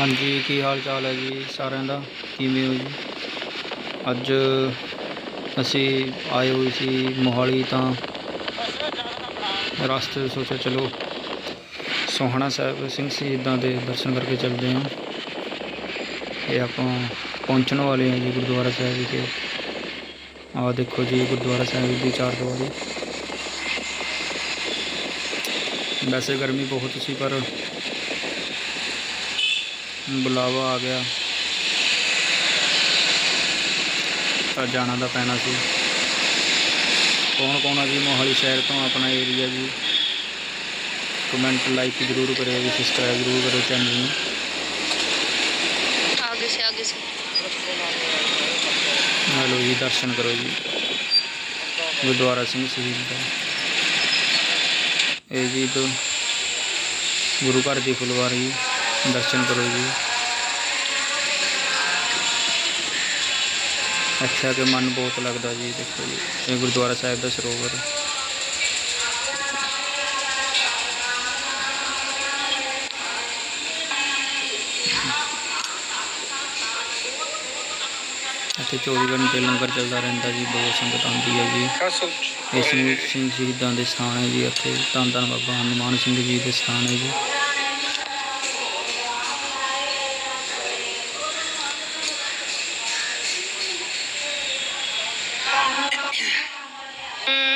ਹਾਂਜੀ ਕੀ ਹਾਲ ਚਾਲ ਹੈ ਜੀ ਸਾਰਿਆਂ ਦਾ ਕਿਵੇਂ ਹੋ ਜੀ ਅੱਜ ਅਸੀਂ ਆਏ ਹੋਏ ਸੀ ਮੋਹਾਲੀ ਤਾਂ ਰਸਤੇ ਸੋਚਿਆ ਚਲੋ ਸੋਹਣਾ ਸਾਹਿਬ ਸਿੰਘ ਸ਼ਹੀਦਾਂ ਦੇ ਦਰਸ਼ਨ ਕਰਕੇ ਚੱਲਦੇ ਹਾਂ ਇਹ ਆਪਾਂ ਪਹੁੰਚਣ ਵਾਲੇ ਹਾਂ ਜੀ ਗੁਰਦੁਆਰਾ ਸਾਹਿਬ ਵਿਖੇ ਆਹ ਦੇਖੋ ਜੀ ਗੁਰਦੁਆਰਾ ਸਾਹਿਬ ਦੀ ਚਾਰ ਦਵਾਰੀ ਵੈਸੇ ਗਰਮੀ ਬਹੁਤ ਸੀ ਪਰ بلاوا آ گیا جانا تھا پینا سی کون کون آجی جی شہر تو اپنا ایریا جی کمینٹ لائک ضرور کرے گی سسکرائب ضرور کرو چینل میں آگے آگے سے سے ہلو جی درشن کرو جی جو دوارہ سنگھ دا اے جی تو گروہ کر دی فلوار ہی درشن کرو جیسا کہ من بہت لگتا ہے گردوارا صاحب کا سروور چوبی گھنٹے لگر چلتا رہتا جیسے شہیدان ہے جیسے بابا ہنومان سنگھ جیان ہے جی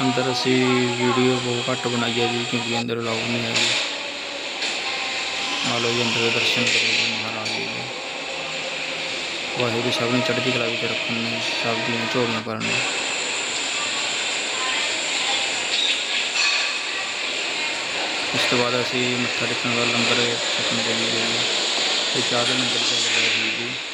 اندر اسی ویڈیو بہت بنائی ہے جی کیونکہ اندر لاؤ نہیں ہے درشن مہارا جی مہاراج جی سب نے کلاوی کلابی رکھنے سب دن پرنے اس بعد چادر مت ٹیکن لگے گا چار